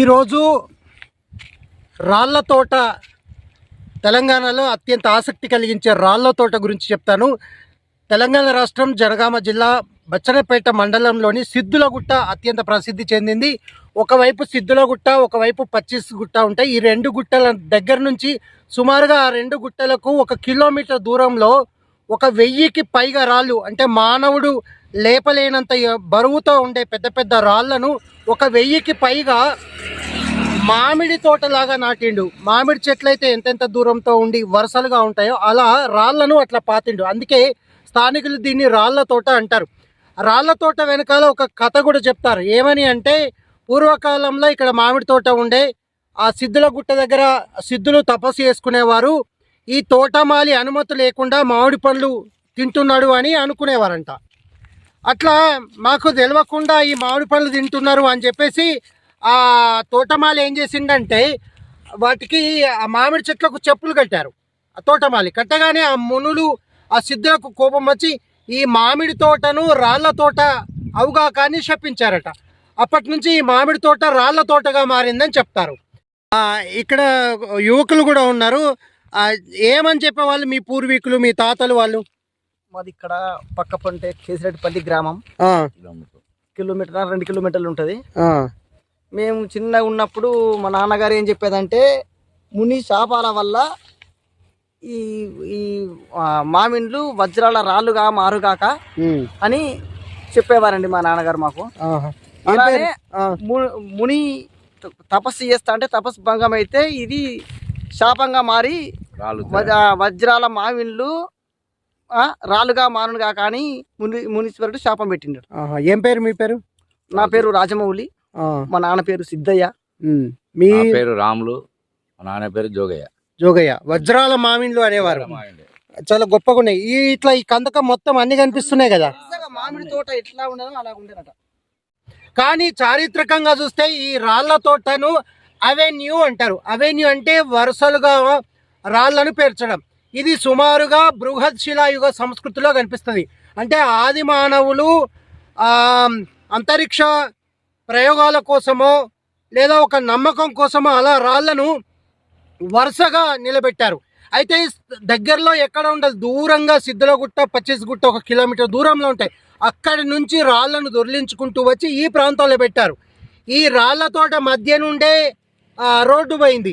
ఈరోజు రాళ్ళ తోట తెలంగాణలో అత్యంత ఆసక్తి కలిగించే రాళ్ళ తోట గురించి చెప్తాను. తెలంగాణ రాష్ట్రం జనగామ జిల్లా బచ్చనపేట మండలంలోని సిద్ధులగుట్ట అత్యంత ప్రసిద్ధి చెందింది. ఒకవైపు సిద్ధులగుట్ట ఒకవైపు పచ్చిస్ గుట్ట ఉంటాయి. ఈ రెండు గుట్టల దగ్గర నుంచి సుమారుగా ఆ రెండు గుట్టలకు ఒక కిలోమీటర్ దూరంలో ఒక వెయ్యికి పైగా రాళ్ళు అంటే మానవుడు లేపలేనంత బరువుతో ఉండే పెద్ద పెద్ద రాళ్ళను ఒక వెయ్యికి పైగా మామిడి తోటలాగా నాటిండు. మామిడి చెట్లు అయితే ఎంతెంత దూరంతో ఉండి వరుసలుగా ఉంటాయో అలా రాళ్ళను అట్లా పాతిండు. అందుకే స్థానికులు దీన్ని రాళ్ళ తోట అంటారు. రాళ్ళ తోట వెనకాల ఒక కథ కూడా చెప్తారు. ఏమని అంటే పూర్వకాలంలో ఇక్కడ మామిడి తోట ఉండే ఆ సిద్ధుల గుట్ట దగ్గర సిద్ధులు తపస్సు చేసుకునేవారు. ఈ తోటమాలి అనుమతి లేకుండా మామిడి పండ్లు తింటున్నాడు అని అనుకునేవారంట. అట్లా మాకు తెలియకుండా ఈ మామిడి పళ్ళు తింటున్నారు అని చెప్పేసి ఆ తోటమాలి ఏం చేసిందంటే వాటికి ఆ మామిడి చెట్లకు చెప్పులు కట్టారు. ఆ తోటమాలి కట్టగానే ఆ మునులు ఆ సిద్ధులకు కోపం వచ్చి ఈ మామిడి తోటను రాళ్ళ తోట అవుగా కానీ శపించారట. అప్పటి నుంచి ఈ మామిడి తోట రాళ్ళ తోటగా మారిందని చెప్తారు. ఇక్కడ యువకులు కూడా ఉన్నారు. ఏమని చెప్పేవాళ్ళు మీ పూర్వీకులు మీ తాతలు వాళ్ళు? మాది ఇక్కడ పక్క పంటే కేసిరెడ్డిపల్లి గ్రామం. ఆ, కిలోమీటర్ రెండు కిలోమీటర్లు ఉంటుంది. ఆ, మేము చిన్నగా ఉన్నప్పుడు మా నాన్నగారు ఏం చెప్పేదంటే ముని శాపాల వల్ల ఈ ఈ మామిండ్లు వజ్రాల రాళ్ళుగా మారుగాక అని చెప్పేవారండి మా నాన్నగారు మాకు. అలానే ముని తపస్సు చేస్తా అంటే తపస్సు భంగం అయితే ఇది శాపంగా మారి వజ- వజ్రాల మావిండ్లు ఆ, రాళ్ళుగా మారునుగా కానీ ముని మునీశ్వరుడు శాపం పెట్టిండు. ఏం పేరు మీ పేరు? నా పేరు రాజమౌళి మా నాన్న పేరు సిద్ధయ్య. మీ పేరు రాములు మా నాన్న పేరు జోగయ్య. జోగయ్య వజ్రాల మామిండ్లు అనేవారు. చాలా గొప్పగా ఉన్నాయి ఈ ఇట్లా ఈ కందకం మొత్తం అన్ని కనిపిస్తున్నాయి కదా? మామిడి తోట ఎట్లా ఉండదో అలా ఉండేనట కానీ చారిత్రకంగా చూస్తే ఈ రాళ్ళ తోటను అవెన్యూ అంటారు. అవెన్యూ అంటే వరుసలుగా రాళ్ళను పేర్చడం. ఇది సుమారుగా బృహద్శిలాయుగ సంస్కృతిలో కనిపిస్తుంది. అంటే ఆది మానవులు అంతరిక్ష ప్రయోగాల కోసమో లేదా ఒక నమ్మకం కోసమో అలా రాళ్ళను వరుసగా నిలబెట్టారు. అయితే దగ్గరలో ఎక్కడ ఉండదు. దూరంగా సిద్ధలగుట్ట పచ్చిసగుట్ట ఒక కిలోమీటర్ దూరంలో ఉంటాయి. అక్కడి నుంచి రాళ్ళను దొర్లించుకుంటూ వచ్చి ఈ ప్రాంతంలో పెట్టారు. ఈ రాళ్ళ తోట మధ్య నుండే రోడ్డు పోయింది.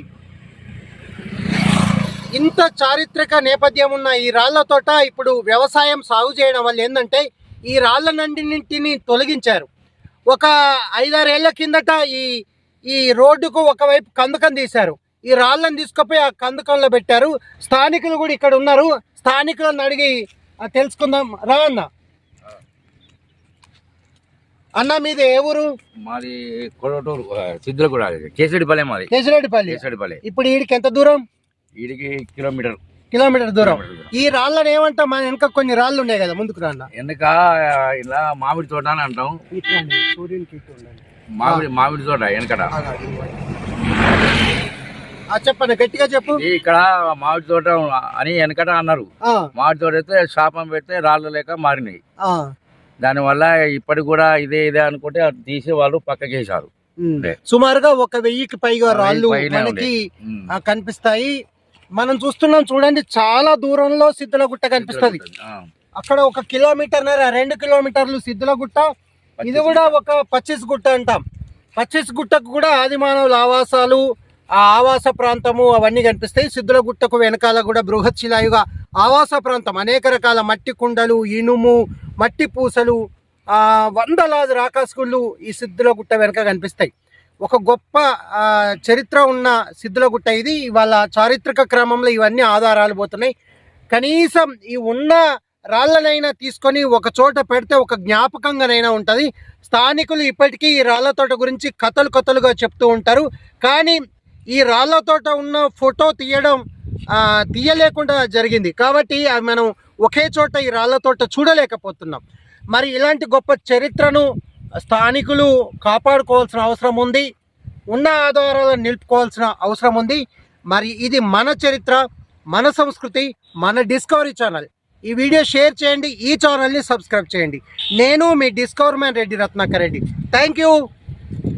ఇంత చారిత్రక నేపథ్యం ఉన్న ఈ రాళ్ళ తోట ఇప్పుడు వ్యవసాయం సాగు చేయడం వల్ల ఏంటంటే ఈ రాళ్ళన్నింటిని తొలగించారు. ఒక ఐదారేళ్ళ కిందట ఈ ఈ రోడ్డుకు ఒకవైపు కందకం తీశారు. ఈ రాళ్ళని తీసుకుపోయి ఆ కందకంలో పెట్టారు. స్థానికులు కూడా ఇక్కడ ఉన్నారు. స్థానికులను అడిగి తెలుసుకుందాం. రా అన్న. అన్న మీది ఏ ఊరు? మాది కొడటూరు సిద్ధులగూడ కేసడిపల్లె మాది. కేసిరెడ్డిపల్లి. కేసడిపల్లె ఇప్పుడు ఈడికి ఎంత దూరం? వీడికి కిలోమీటర్. కిలోమీటర్ దూరం. ఈ రాళ్ళని ఏమంటాం? మన వెనక కొన్ని రాళ్ళు ఉన్నాయి కదా ముందుకు రాన్న ఎందుక? ఇలా మామిడి తోట అని అంటాం. మామిడి మామిడి తోట వెనకట. ఆ చెప్పండి గట్టిగా చెప్పు. ఇక్కడ మామిడి తోట అని వెనకట అన్నారు. మామిడి తోట అయితే శాపం పెడితే రాళ్ళు లేక మారినాయి. ఆ, దానివల్ల ఇప్పటికి కూడా ఇదే ఇదే అనుకుంటే అది తీసి వాళ్ళు. ఉండే. సుమారుగా ఒక వెయ్యికి పైగా రాళ్ళు మనకి కనిపిస్తాయి. మనం చూస్తున్నాం చూడండి చాలా దూరంలో సిద్ధులగుట్ట కనిపిస్తుంది. అక్కడ ఒక కిలోమీటర్ రెండు కిలోమీటర్లు సిద్ధులగుట్ట. ఇది కూడా ఒక పచ్చిస్ గుట్ట అంటాం. పచ్చిస్ గుట్టకు కూడా ఆది మానవుల ఆవాసాలు ఆ ఆవాస ప్రాంతము అవన్నీ కనిపిస్తాయి. సిద్ధుల గుట్టకు వెనకాల కూడా బృహత్ శిలాయుగ ఆవాస ప్రాంతం. అనేక రకాల మట్టి కుండలు ఇనుము మట్టి పూసలు వందలాది రాకాసుకుళ్ళు ఈ సిద్ధుల గుట్ట వెనక కనిపిస్తాయి. ఒక గొప్ప చరిత్ర ఉన్న సిద్ధులగుట్ట ఇది. ఇవాళ చారిత్రక క్రమంలో ఇవన్నీ ఆధారాలు పోతున్నాయి. కనీసం ఈ ఉన్న రాళ్ళనైనా తీసుకొని ఒక చోట పెడితే ఒక జ్ఞాపకంగానైనా ఉంటుంది. స్థానికులు ఇప్పటికీ ఈ రాళ్ళ తోట గురించి కథలు కథలుగా చెప్తూ ఉంటారు. కానీ ఈ రాళ్ళ తోట ఉన్న ఫోటో తీయడం తీయలేకుండా జరిగింది. కాబట్టి మనం ఒకే చోట ఈ రాళ్ళ తోట చూడలేకపోతున్నాం. మరి ఇలాంటి గొప్ప చరిత్రను స్థానికులు కాపాడుకోవాల్సిన అవసరం ఉంది ఉన్న ఆధారాలను నిలుపుకోవాల్సిన అవసరం ఉంది. మరి ఇది మన చరిత్ర మన సంస్కృతి మన డిస్కవరీ ఛానల్ ఈ వీడియో షేర్ చేయండి ఈ ఛానల్ని సబ్స్క్రైబ్ చేయండి. నేను మీ discover man Reddy Ratnakar Reddy. Thank you